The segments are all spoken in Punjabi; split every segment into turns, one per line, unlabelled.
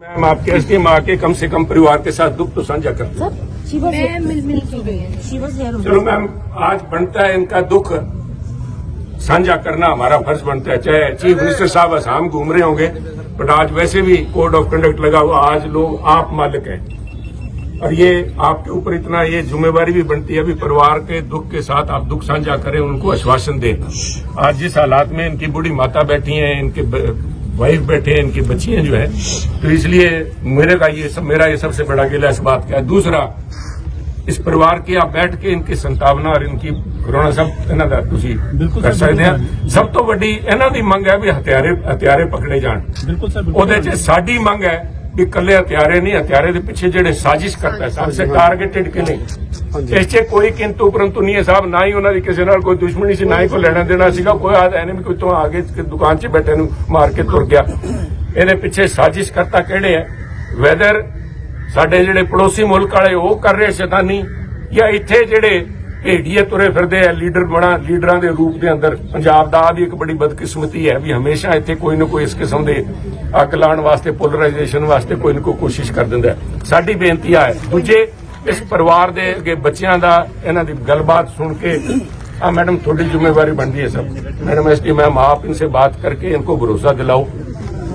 मैम आपके एसडीएम आके कम से कम परिवार के साथ दुख तो साझा करते
सर शी वाज
मैं मिल मिल की गई
शी वाज हियर
चलो मैम आज बनता है इनका दुख। साझा करना हमारा फ़र्ज़ बनता है। चाहे चीफ मिनिस्टर साहब असम घूम रहे होंगे बट आज वैसे भी कोड ऑफ़ कंडक्ट लगा हुआ आज लोग आप मालिक हैं। और ये आपके ऊपर इतना ये जिम्मेवारी भी बनती है अभी परिवार के दुख के साथ आप दुख साझा करें उनको आश्वासन दें। आज जिस हालात में इनकी बूढ़ी माता बैठी हैं इनके वाइफ बैठे हैं इनकी बच्चियां जो है तो इसलिए मेरे का ये सब मेरा ये सबसे बड़ा गिला इस बात का है दूसरा ਇਸ ਪਰਿਵਾਰ ਕੇ ਆ ਬੈਠ ਕੇ ਇਨਕੀ ਸੰਤਾਵਨਾ ਔਰ ਇਨਕੀ ਕਰੋਨਾ ਸਭ ਇਹਨਾਂ ਦਾ ਤੁਸੀਂ ਕਰ ਸਕਦੇ ਆ ਸਭ ਤੋਂ ਵੱਡੀ ਇਹਨਾਂ ਦੀ ਮੰਗ ਹੈ ਵੀ ਹਥਿਆਰੇ ਹਥਿਆਰੇ ਪਕੜੇ ਜਾਣ
ਬਿਲਕੁਲ ਸਰ ਬਿਲਕੁਲ
ਉਹਦੇ 'ਚ ਸਾਡੀ ਮੰਗ ਹੈ ਵੀ ਕੱਲੇ ਹਥਿਆਰੇ ਨਹੀਂ ਹਥਿਆਰੇ ਦੇ ਪਿੱਛੇ ਜਿਹੜੇ ਸਾਜ਼ਿਸ਼ ਕਰਦਾ ਸਭ ਸੇ ਟਾਰਗੇਟਡ ਕਿਲਿੰਗ ਇਸ 'ਚ ਕੋਈ ਕਿੰਤੂ ਪਰੰਤੂ ਨਹੀਂ ਹੈ ਸਾਹਿਬ ਨਾ ਹੀ ਉਹਨਾਂ ਦੀ ਕਿਸੇ ਨਾਲ ਕੋਈ ਦੁਸ਼ਮਣੀ ਸੀ ਨਾ ਹੀ ਕੋਈ ਲੈਣਾ ਦੇਣਾ ਸੀਗਾ ਕੋਈ ਆ ਐਨੇਮੀ ਕੋਈ ਤੋਂ ਆਗੇ ਦੁਕਾਨ 'ਚ ਬੈਠੇ ਨੂੰ ਮਾਰ ਕੇ ਤੁਰ ਗਿਆ। ਇਹਦੇ ਪਿੱਛੇ ਸਾਜ਼ਿਸ਼ ਕਰਤਾ ਕਿਹੜੇ ਹੈ? ਵੈਦਰ ਸਾਡੇ ਜਿਹੜੇ ਪੜੋਸੀ ਮੁਲਕ ਵਾਲੇ ਉਹ ਕਰ ਰਹੇ ਸ਼ੈਤਾਨੀ ਜਾਂ ਇੱਥੇ ਜਿਹੜੇ ਭੇੜੀਏ ਤੁਰੇ ਫਿਰਦੇ ਆ ਲੀਡਰ ਬਣਾ ਲੀਡਰਾਂ ਦੇ ਰੂਪ ਦੇ ਅੰਦਰ ਪੰਜਾਬ ਦਾ ਆ ਵੀ ਇੱਕ ਬੜੀ ਬਦਕਿਸਮਤੀ ਹੈ ਵੀ ਹਮੇਸ਼ਾ ਇੱਥੇ ਕੋਈ ਨਾ ਕੋਈ ਇਸ ਕਿਸਮ ਦੇ ਅੱਗ ਲਾਉਣ ਵਾਸਤੇ ਪੋਲਰਾਈਜੇਸ਼ਨ ਵਾਸਤੇ ਕੋਈ ਨਾ ਕੋਈ ਕੋਸ਼ਿਸ਼ ਕਰ ਦਿੰਦਾ ਹੈ। ਸਾਡੀ ਬੇਨਤੀ ਆ ਹੈ ਦੂਜੇ ਇਸ ਪਰਿਵਾਰ ਦੇ ਅੱਗੇ ਬੱਚਿਆਂ ਦਾ ਇਹਨਾਂ ਦੀ ਗੱਲਬਾਤ ਸੁਣ ਕੇ हाँ मैडम थोड़ी जिम्मेवारी बनती है सब मैडम एस डी मैम आप इनसे बात करके इनको भरोसा दिलाओ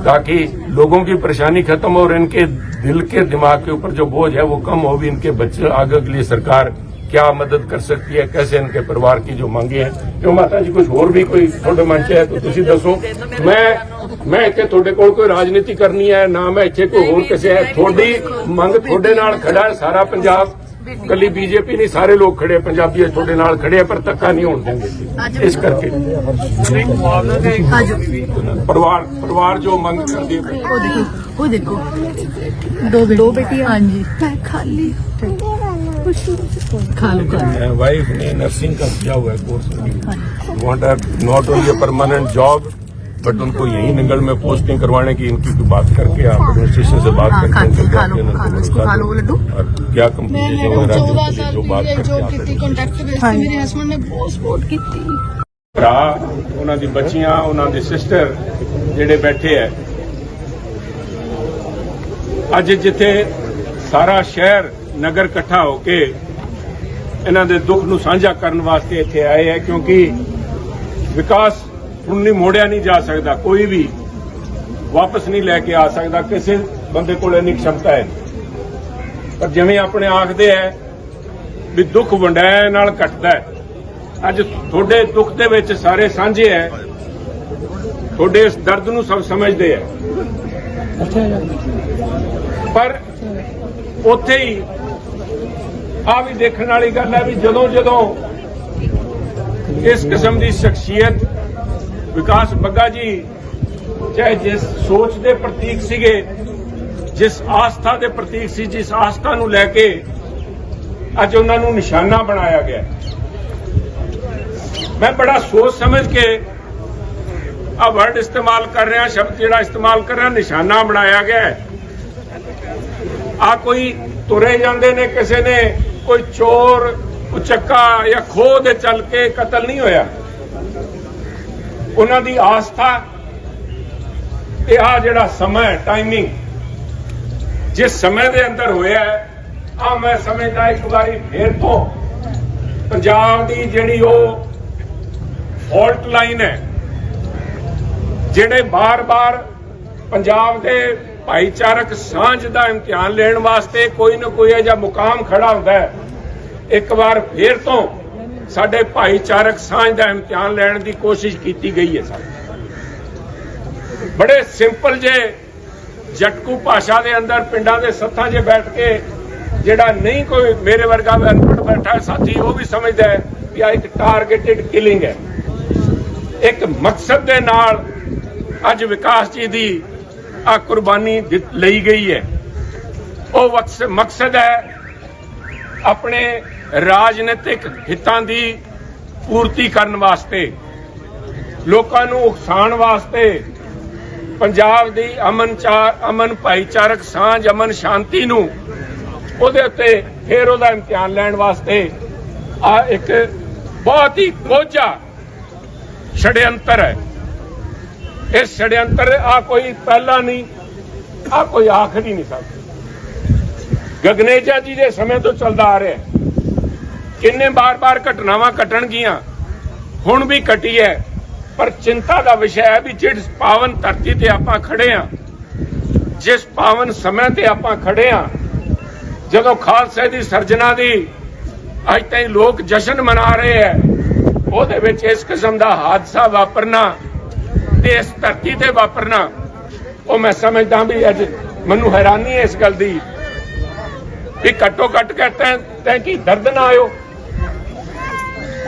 ताकि लोगों की परेशानी खत्म हो और इनके दिल के दिमाग के ऊपर जो बोझ है वो कम हो भी इनके बच्चे आगे के लिए सरकार क्या मदद कर सकती है कैसे इनके परिवार की जो मांगे हैं क्यों माता जी कुछ और भी कोई थोड़े मन च है तो ਤੁਸੀਂ ਦੱਸੋ ਮੈਂ ਮੈਂ ਇੱਥੇ ਤੁਹਾਡੇ ਕੋਲ ਕੋਈ ਰਾਜਨੀਤੀ ਕਰਨੀ ਹੈ ਨਾ ਮੈਂ ਇੱਥੇ ਕੋਈ ਹੋਰ ਕਿਸੇ ਹੈ ਤੁਹਾਡੀ ਮੰਗ ਤੁਹਾਡੇ ਨਾਲ ਖੜਾ ਹੈ ਸਾਰਾ ਪੰਜਾਬ ਕੱਲੀ ਬੀਜੇਪੀ ਨਹੀਂ ਸਾਰੇ ਲੋਕ ਖੜੇ ਆ, ਪੰਜਾਬੀ ਤੁਹਾਡੇ ਨਾਲ ਖੜੇ ਆ ਪਰ ਧੱਕਾ ਨਹੀਂ ਹੋਣ ਦੇਣਗੇ ਇਸ ਕਰਕੇ ਪਰਿਵਾਰ ਪਰਿਵਾਰ ਜੋ ਮੰਗ ਕਰਦੀ ਹੈ
वो देखो वो देखो दो बेटी दो बेटी हाँ जी मैं खाली खा लो खा लो
वाइफ ने नर्सिंग का किया हुआ है course want not only a permanent job but उनको यही निगल में पोस्टिंग करवाने की इनकी कोई बात करके आप एडमिनिस्ट्रेशन से बात
हाँ,
करके
खा-
उनके
खा लो,
बाकी
खा लो, इसको
उनको
खा लो वो लड्डू।
और क्या
मैंने
कंपटीशन वगैरह जो-
14 साल
जो बात
पहले
करके
जॉब
आप
ਕੀਤੀ
एडमिनिस्ट्रेशन-
ਕੰਟੈਕਟ ਬੇਸ ਤੇ ਮੇਰੇ ਹਸਬੰਡ ਨੇ ਬਹੁਤ ਸਪੋਰਟ ਕੀਤੀ
ਭਰਾ ਉਹਨਾਂ ਦੀ ਬੱਚੀਆਂ ਉਹਨਾਂ ਦੇ ਸਿਸਟਰ ਜਿਹੜੇ ਬੈਠੇ ਐ ਅੱਜ ਜਿੱਥੇ ਸਾਰਾ ਸ਼ਹਿਰ ਨਗਰ ਇਕੱਠਾ ਹੋ ਕੇ ਇਹਨਾਂ ਦੇ ਦੁੱਖ ਨੂੰ ਸਾਂਝਾ ਕਰਨ ਵਾਸਤੇ ਇੱਥੇ ਆਏ ਹੈ, ਕਿਉਂਕਿ ਵਿਕਾਸ ਹੁਣ ਨਹੀਂ ਮੋੜਿਆ ਨਹੀਂ ਜਾ ਸਕਦਾ, ਕੋਈ ਵੀ ਵਾਪਸ ਨਹੀਂ ਲੈ ਕੇ ਆ ਸਕਦਾ, ਕਿਸੇ ਬੰਦੇ ਕੋਲ ਇੰਨੀ ਖਮਤਾ ਹੈ ਪਰ ਜਿਵੇਂ ਆਪਣੇ ਆਖਦੇ ਐ ਵੀ ਦੁੱਖ ਵੰਡਾਇਆ ਨਾਲ ਘਟਦਾ ਅੱਜ ਤੁਹਾਡੇ ਦੁੱਖ ਦੇ ਵਿੱਚ ਸਾਰੇ ਸਾਂਝੇ ਐ ਤੁਹਾਡੇ ਇਸ ਦਰਦ ਨੂੰ ਸਭ ਸਮਝਦੇ ਐ ਪਰ ਉੱਥੇ ਹੀ ਆ ਵੀ ਦੇਖਣ ਵਾਲੀ ਗੱਲ ਹੈ ਵੀ ਜਦੋਂ ਜਦੋਂ ਇਸ ਕਿਸਮ ਦੀ ਸ਼ਖਸੀਅਤ ਵਿਕਾਸ ਬੱਗਾ ਜੀ ਚਾਹੇ ਜਿਸ ਸੋਚ ਦੇ ਪ੍ਰਤੀਕ ਸੀਗੇ, ਜਿਸ ਆਸਥਾ ਦੇ ਪ੍ਰਤੀਕ ਸੀ, ਜਿਸ ਆਸਥਾ ਨੂੰ ਲੈ ਕੇ ਅੱਜ ਉਹਨਾਂ ਨੂੰ ਨਿਸ਼ਾਨਾ ਬਣਾਇਆ ਗਿਆ ਮੈਂ ਬੜਾ ਸੋਚ ਸਮਝ ਕੇ ਆ ਵਰਡ ਇਸਤੇਮਾਲ ਕਰ ਰਿਹਾ, ਸ਼ਬਦ ਜਿਹੜਾ ਇਸਤੇਮਾਲ ਕਰ ਰਿਹਾ, ਨਿਸ਼ਾਨਾ ਬਣਾਇਆ ਗਿਆ ਹੈ। ਆ ਕੋਈ ਤੁਰੇ ਜਾਂਦੇ ਨੇ, ਕਿਸੇ ਨੇ ਕੋਈ ਚੋਰ ਉਚੱਕਾ ਜਾਂ ਖੋਹ ਦੇ ਚੱਲ ਕੇ ਕਤਲ ਨਹੀਂ ਹੋਇਆ। ਉਹਨਾਂ ਦੀ ਆਸਥਾ, ਇਹ ਆ ਜਿਹੜਾ ਸਮਾਂ ਟਾਈਮਿੰਗ ਜਿਸ ਸਮੇਂ ਦੇ ਅੰਦਰ ਹੋਇਆ ਆ ਮੈਂ ਸਮਝਦਾ ਇੱਕ ਵਾਰੀ ਫੇਰ ਤੋਂ, ਪੰਜਾਬ ਦੀ ਜਿਹੜੀ ਉਹ ਫਾਲਟ ਲਾਈਨ ਹੈ, ਜਿਹੜੇ ਬਾਰ-ਬਾਰ ਪੰਜਾਬ ਦੇ ਭਾਈਚਾਰਕ ਸਾਂਝ ਦਾ ਇਮਤਿਹਾਨ ਲੈਣ ਵਾਸਤੇ ਕੋਈ ਨਾ ਕੋਈ ਅਜਿਹਾ ਮੁਕਾਮ ਖੜਾ ਹੁੰਦਾ ਹੈ। ਇੱਕ ਵਾਰ ਫੇਰ ਤੋਂ ਸਾਡੇ ਭਾਈਚਾਰਕ ਸਾਂਝ ਦਾ ਇਮਤਿਹਾਨ ਲੈਣ ਦੀ ਕੋਸ਼ਿਸ਼ ਕੀਤੀ ਗਈ ਹੈ ਸਾਡੇ ਬੜੇ ਸਿੰਪਲ ਜੇ ਜਟਕੂ ਭਾਸ਼ਾ ਦੇ ਅੰਦਰ ਪਿੰਡਾਂ ਦੇ ਸੱਥਾਂ 'ਚ ਬੈਠ ਕੇ ਜਿਹੜਾ ਨਹੀਂ ਕੋਈ ਮੇਰੇ ਵਰਗਾ ਅਨਪੜ੍ਹ ਬੈਠਾ ਹੈ, ਸਾਥੀ, ਉਹ ਵੀ ਸਮਝਦਾ ਹੈ ਕਿ ਆ ਇੱਕ ਟਾਰਗੇਟਿਡ ਕਿਲਿੰਗ ਹੈ। ਇੱਕ ਮਕਸਦ ਦੇ ਨਾਲ ਅੱਜ ਵਿਕਾਸ ਜੀ ਦੀ ਆ ਕੁਰਬਾਨੀ ਦਿੱਤ- ਲਈ ਗਈ ਹੈ। ਉਹ ਵਕਸ- ਮਕਸਦ ਹੈ ਆਪਣੇ ਰਾਜਨੀਤਿਕ ਹਿੱਤਾਂ ਦੀ ਪੂਰਤੀ ਕਰਨ ਵਾਸਤੇ, ਲੋਕਾਂ ਨੂੰ ਉਕਸਾਉਣ ਵਾਸਤੇ, ਪੰਜਾਬ ਦੀ ਅਮਨ ਚਾਰ, ਅਮਨ ਭਾਈਚਾਰਕ ਸਾਂਝ, ਅਮਨ ਸ਼ਾਂਤੀ ਨੂੰ ਉਹਦੇ ਉੱਤੇ ਫੇਰ ਉਹਦਾ ਇਮਤਿਹਾਨ ਲੈਣ ਵਾਸਤੇ ਆ ਇੱਕ ਬਹੁਤ ਹੀ ਕੋਝਾ ਛੜਯੰਤਰ ਹੈ। ਇਹ ਛੜਯੰਤਰ ਆ ਕੋਈ ਪਹਿਲਾ ਨਹੀਂ, ਆ ਕੋਈ ਆਖ ਨਹੀਂ ਸਕਦਾ ਗਗਨੇਜਾ ਜੀ ਦੇ ਸਮੇਂ ਤੋਂ ਚੱਲਦਾ ਆ ਰਿਹਾ। ਕਿੰਨੇ ਬਾਰ-ਬਾਰ ਘਟਨਾਵਾਂ ਘਟਣਗੀਆਂ ਹੁਣ ਵੀ ਘਟੀ ਹੈ। ਪਰ ਚਿੰਤਾ ਦਾ ਵਿਸ਼ਾ ਹੈ ਵੀ ਜਿਸ ਪਾਵਨ ਧਰਤੀ ਤੇ ਆਪਾਂ ਖੜੇ ਆ ਜਿਸ ਪਾਵਨ ਸਮੇਂ ਤੇ ਆਪਾਂ ਖੜੇ ਆ ਜਦੋਂ ਖਾਲਸੇ ਦੀ ਸਰਜਨਾ ਦੀ ਅੱਜ ਤਾਈਂ ਲੋਕ ਜਸ਼ਨ ਮਨਾ ਰਹੇ ਹੈ, ਉਹਦੇ ਵਿੱਚ ਇਸ ਕਿਸਮ ਦਾ ਹਾਦਸਾ ਵਾਪਰਨਾ ਤੇ ਇਸ ਧਰਤੀ ਤੇ ਵਾਪਰਨਾ, ਉਹ ਮੈਂ ਸਮਝਦਾ ਵੀ ਅੱਜ ਮੈਨੂੰ ਹੈਰਾਨੀ ਹੈ ਇਸ ਗੱਲ ਦੀ, ਵੀ ਘੱਟੋ ਘੱਟ ਕਹਤੇ ਤੈਂ ਕੀ ਦਰਦ ਨਾ ਆਇਓ।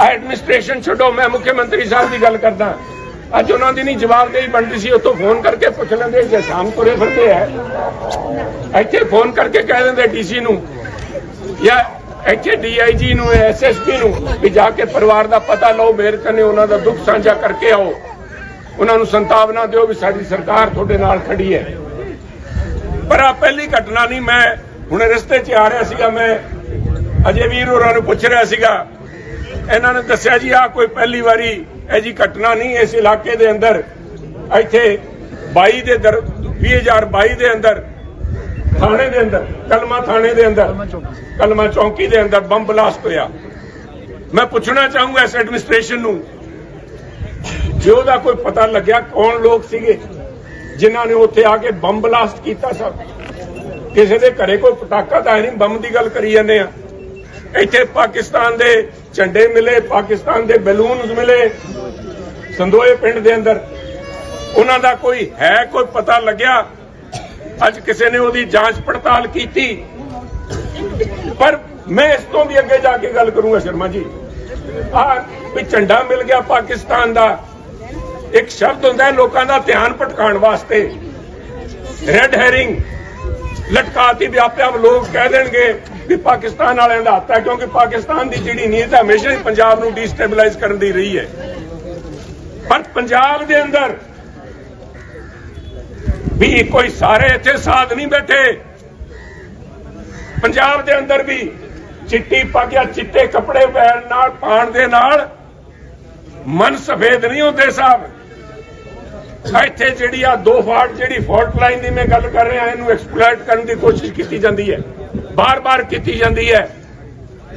ਐਡਮਿਨਿਸਟ੍ਰੇਸ਼ਨ ਛੱਡੋ, ਮੈਂ ਮੁੱਖ ਮੰਤਰੀ ਸਾਹਿਬ ਦੀ ਗੱਲ ਕਰਦਾ। ਅੱਜ ਉਹਨਾਂ ਦੀ ਨਹੀਂ ਜਵਾਬਦੇਹੀ ਬਣਦੀ ਸੀ, ਉੱਥੋਂ ਫੋਨ ਕਰਕੇ ਪੁੱਛ ਲੈਂਦੇ, ਜੇ ਸ਼ਾਮ ਤੁਰੇ ਫਿਰਦੇ ਹੈ ਇੱਥੇ ਫੋਨ ਕਰਕੇ ਕਹਿ ਦਿੰਦੇ ਡੀਸੀ ਨੂੰ, ਜਾਂ ਇੱਥੇ ਡੀਆਈਜੀ ਨੂੰ ਐਸਐਸਪੀ ਨੂੰ, ਵੀ ਜਾ ਕੇ ਪਰਿਵਾਰ ਦਾ ਪਤਾ ਲਓ, ਮੇਰੇ ਕਨੇ ਉਹਨਾਂ ਦਾ ਦੁੱਖ ਸਾਂਝਾ ਕਰਕੇ ਆਓ। ਉਹਨਾਂ ਨੂੰ ਸੰਤਾਵਨਾ ਦਿਓ ਵੀ ਸਾਡੀ ਸਰਕਾਰ ਤੁਹਾਡੇ ਨਾਲ ਖੜੀ ਹੈ। ਪਰ ਆ ਪਹਿਲੀ ਘਟਨਾ ਨਹੀਂ ਮੈਂ ਹੁਣ ਰਸਤੇ 'ਚ ਆ ਰਿਹਾ ਸੀਗਾ ਮੈਂ ਅਜੇ ਵੀਰ ਹੋਰਾਂ ਨੂੰ ਪੁੱਛ ਰਿਹਾ ਸੀਗਾ। ਇਹਨਾਂ ਨੇ ਦੱਸਿਆ ਜੀ ਆ ਕੋਈ ਪਹਿਲੀ ਵਾਰੀ ਇਹ ਜੀ ਘਟਨਾ ਨਹੀਂ ਇਸ ਇਲਾਕੇ ਦੇ ਅੰਦਰ ਇੱਥੇ 22 ਦੇ ਦਰ 2022 ਦੇ ਅੰਦਰ ਥਾਣੇ ਦੇ ਅੰਦਰ ਕਲਮਾ ਥਾਣੇ ਦੇ ਅੰਦਰ ਕਲਮਾ ਚੌਂਕੀ ਦੇ ਅੰਦਰ ਬੰਬ ਬਲਾਸਟ ਹੋਇਆ। ਮੈਂ ਪੁੱਛਣਾ ਚਾਹੂੰਗਾ ਇਸ ਐਡਮਿਨਿਸਟ੍ਰੇਸ਼ਨ ਨੂੰ ਜੇ ਉਹਦਾ ਕੋਈ ਪਤਾ ਲੱਗਿਆ ਕੌਣ ਲੋਕ ਸੀਗੇ, ਜਿਨ੍ਹਾਂ ਨੇ ਉੱਥੇ ਆ ਕੇ ਬੰਬ ਬਲਾਸਟ ਕੀਤਾ ਸਭ। ਕਿਸੇ ਦੇ ਘਰੇ ਕੋਈ ਪਟਾਕਾ ਤਾਂ ਨਹੀਂ, ਬੰਬ ਦੀ ਗੱਲ ਕਰੀ ਜਾਂਦੇ ਆ। ਇੱਥੇ ਪਾਕਿਸਤਾਨ ਦੇ ਝੰਡੇ ਮਿਲੇ, ਪਾਕਿਸਤਾਨ ਦੇ ਬੈਲੂਨਸ ਮਿਲੇ, ਸੰਦੋਏ ਪਿੰਡ ਦੇ ਅੰਦਰ। ਉਹਨਾਂ ਦਾ ਕੋਈ ਹੈ, ਕੋਈ ਪਤਾ ਲੱਗਿਆ? ਅੱਜ ਕਿਸੇ ਨੇ ਉਹਦੀ ਜਾਂਚ ਪੜਤਾਲ ਕੀਤੀ? ਪਰ ਮੈਂ ਇਸ ਤੋਂ ਵੀ ਅੱਗੇ ਜਾ ਕੇ ਗੱਲ ਕਰੂੰਗਾ ਸ਼ਰਮਾ ਜੀ। ਆ ਵੀ ਝੰਡਾ ਮਿਲ ਗਿਆ ਪਾਕਿਸਤਾਨ ਦਾ। ਇੱਕ ਸ਼ਬਦ ਹੁੰਦਾ ਲੋਕਾਂ ਦਾ ਧਿਆਨ ਭਟਕਾਉਣ ਵਾਸਤੇ। ਰੈੱਡ ਹੈਰਿੰਗ ਲਟਕਾਤੀ ਵੀ ਆਪੇ ਆਪ ਲੋਕ ਕਹਿ ਦੇਣਗੇ ਵੀ ਪਾਕਿਸਤਾਨ ਵਾਲਿਆਂ ਦਾ ਹੱਥ ਹੈ, ਕਿਉਂਕਿ ਪਾਕਿਸਤਾਨ ਦੀ ਜਿਹੜੀ ਨੀਤ ਹੈ ਹਮੇਸ਼ਾ ਹੀ ਪੰਜਾਬ ਨੂੰ ਡੀਸਟੇਬਲਾਈਜ਼ ਕਰਨ ਦੀ ਰਹੀ ਹੈ। ਪਰ ਪੰਜਾਬ ਦੇ ਅੰਦਰ ਵੀ ਕੋਈ ਸਾਰੇ ਇੱਥੇ ਸਾਧ ਨਹੀਂ ਬੈਠੇ। ਪੰਜਾਬ ਦੇ ਅੰਦਰ ਵੀ ਚਿੱਟੀ ਪੱਗ ਜਾਂ ਚਿੱਟੇ ਕੱਪੜੇ ਪਹਿਨ ਨਾਲ ਪਾਣ ਦੇ ਨਾਲ ਮਨ ਸਫੇਦ ਨਹੀਂ ਹੁੰਦੇ ਸਾਹਿਬ। ਇੱਥੇ ਜਿਹੜੀ ਆ ਦੋ ਫਾਟ ਜਿਹੜੀ ਫਾਲਟ ਲਾਈਨ ਦੀ ਮੈਂ ਗੱਲ ਕਰ ਰਿਹਾ, ਇਹਨੂੰ ਐਕਸਪਲੋਇਟ ਕਰਨ ਦੀ ਕੋਸ਼ਿਸ਼ ਕੀਤੀ ਜਾਂਦੀ ਹੈ। ਬਾਰ-ਬਾਰ ਕੀਤੀ ਜਾਂਦੀ ਹੈ।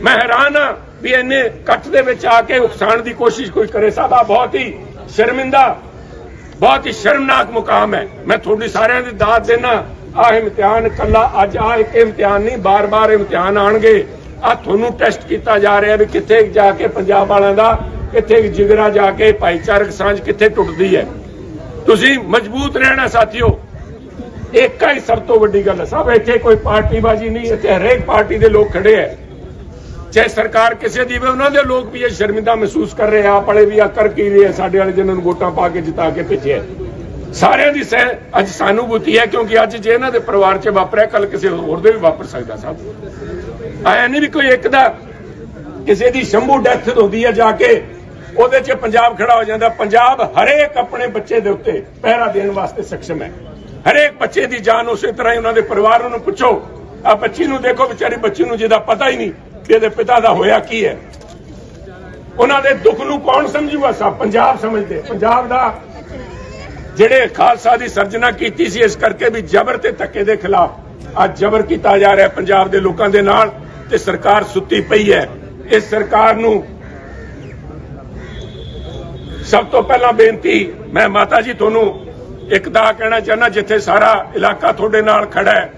ਮੈਂ ਹੈਰਾਨ ਹਾਂ ਵੀ ਇਹਨੇ ਕੱਟ ਦੇ ਵਿੱਚ ਆ ਕੇ ਉਕਸਾਉਣ ਦੀ ਕੋਸ਼ਿਸ਼ ਕੋਈ ਕਰੇ। ਸਾਹਿਬ ਆ ਬਹੁਤ ਹੀ ਸ਼ਰਮਿੰਦਾ, ਬਹੁਤ ਹੀ ਸ਼ਰਮਨਾਕ ਮੁਕਾਮ ਹੈ। ਮੈਂ ਤੁਹਾਡੀ ਸਾਰਿਆਂ ਦੀ ਦਾਤ ਦੇਣਾ ਆਹ ਇਮਤਿਹਾਨ ਕੱਲਾ ਅੱਜ ਆ ਇੱਕ ਇਮਤਿਹਾਨ ਨਹੀਂ, ਬਾਰ-ਬਾਰ ਇਮਤਿਹਾਨ ਆਣਗੇ ਆ ਤੁਹਾਨੂੰ ਟੈਸਟ ਕੀਤਾ ਜਾ ਰਿਹਾ ਵੀ ਕਿੱਥੇ ਜਾ ਕੇ ਪੰਜਾਬ ਵਾਲਿਆਂ ਦਾ, ਕਿੱਥੇ ਜਿਗਰਾ ਜਾ ਕੇ ਭਾਈਚਾਰਕ ਸਾਂਝ ਕਿੱਥੇ ਟੁੱਟਦੀ ਹੈ। ਤੁਸੀਂ ਮਜ਼ਬੂਤ ਰਹਿਣਾ ਸਾਥੀਓ। ਇੱਕ ਹੀ ਸਭ ਤੋਂ ਵੱਡੀ ਗੱਲ ਹੈ, ਸਭ ਇੱਥੇ ਕੋਈ ਪਾਰਟੀਬਾਜ਼ੀ ਨਹੀਂ, ਇੱਥੇ ਹਰੇਕ ਪਾਰਟੀ ਦੇ ਲੋਕ ਖੜੇ ਹੈ। ਚਾਹੇ ਸਰਕਾਰ ਕਿਸੇ ਦੀ ਵੀ ਉਹਨਾਂ ਦੇ ਲੋਕ ਵੀ ਇਹ ਸ਼ਰਮਿੰਦਾ ਮਹਿਸੂਸ ਕਰ ਰਹੇ ਆ ਵਾਲੇ ਵੀ ਆ ਕਰ ਕੀ ਰਹੇ ਆ, ਸਾਡੇ ਵਾਲੇ ਜਿਨ੍ਹਾਂ ਨੂੰ ਵੋਟਾਂ ਪਾ ਕੇ ਜਿਤਾ ਕੇ ਭੇਜਿਆ ਸਾਰਿਆਂ ਦੀ ਸਹਿ ਅੱਜ ਸਾਨੂੰ ਬੁੱਤੀ ਹੈ, ਕਿਉਂਕਿ ਅੱਜ ਜੇ ਇਹਨਾਂ ਦੇ ਪਰਿਵਾਰ 'ਚ ਵਾਪਰਿਆ ਕੱਲ ਕਿਸੇ ਹੋਰ ਦੇ ਵੀ ਵਾਪਰ ਸਕਦਾ ਸਭ। ਆਇਆ ਨਹੀਂ ਵੀ ਕੋਈ ਇੱਕ ਦਾ ਕਿਸੇ ਦੀ ਸ਼ੰਭੂ ਡੈਥ ਹੁੰਦੀ ਹੈ, ਜਾ ਕੇ ਉਹਦੇ 'ਚ ਪੰਜਾਬ ਖੜਾ ਹੋ ਜਾਂਦਾ। ਪੰਜਾਬ ਹਰੇਕ ਆਪਣੇ ਬੱਚੇ ਦੇ ਉੱਤੇ ਪਹਿਰਾ ਦੇਣ ਵਾਸਤੇ ਸક્ષਮ ਹੈ। ਹਰੇਕ ਬੱਚੇ ਦੀ ਜਾਨ ਉਸੇ ਤਰ੍ਹਾਂ ਹੀ ਉਹਨਾਂ ਦੇ ਪਰਿਵਾਰ ਨੂੰ ਪੁੱਛੋ। ਆ ਬੱਚੀ ਨੂੰ ਦੇਖੋ, ਵਿਚਾਰੀ ਬੱਚੀ ਨੂੰ ਜਿਹਦਾ ਪਤਾ ਹੀ ਨਹੀਂ ਕਿ ਇਹਦੇ ਪਿਤਾ ਦਾ ਹੋਇਆ ਕੀ ਹੈ। ਉਹਨਾਂ ਦੇ ਦੁੱਖ ਨੂੰ ਕੌਣ ਸਮਝੂਗਾ? ਸਭ ਪੰਜਾਬ ਸਮਝਦੇ ਪੰਜਾਬ ਦਾ ਜਿਹੜੇ ਖਾਲਸਾ ਦੀ ਸਰਜਨਾ ਕੀਤੀ ਸੀ, ਇਸ ਕਰਕੇ ਵੀ ਜ਼ਬਰ ਤੇ ਧੱਕੇ ਦੇ ਖਿਲਾਫ ਅੱਜ ਜ਼ਬਰ ਕੀਤਾ ਜਾ ਰਿਹਾ ਪੰਜਾਬ ਦੇ ਲੋਕਾਂ ਦੇ ਨਾਲ ਤੇ ਸਰਕਾਰ ਸੁੱਤੀ ਪਈ ਹੈ। ਇਸ ਸਰਕਾਰ ਨੂੰ ਸਭ ਤੋਂ ਪਹਿਲਾਂ ਬੇਨਤੀ, ਮੈਂ ਮਾਤਾ ਜੀ ਤੁਹਾਨੂੰ ਇੱਕ ਦਾ ਕਹਿਣਾ ਚਾਹਨਾ ਜਿੱਥੇ ਸਾਰਾ ਇਲਾਕਾ ਤੁਹਾਡੇ ਨਾਲ ਖੜਾ ਹੈ,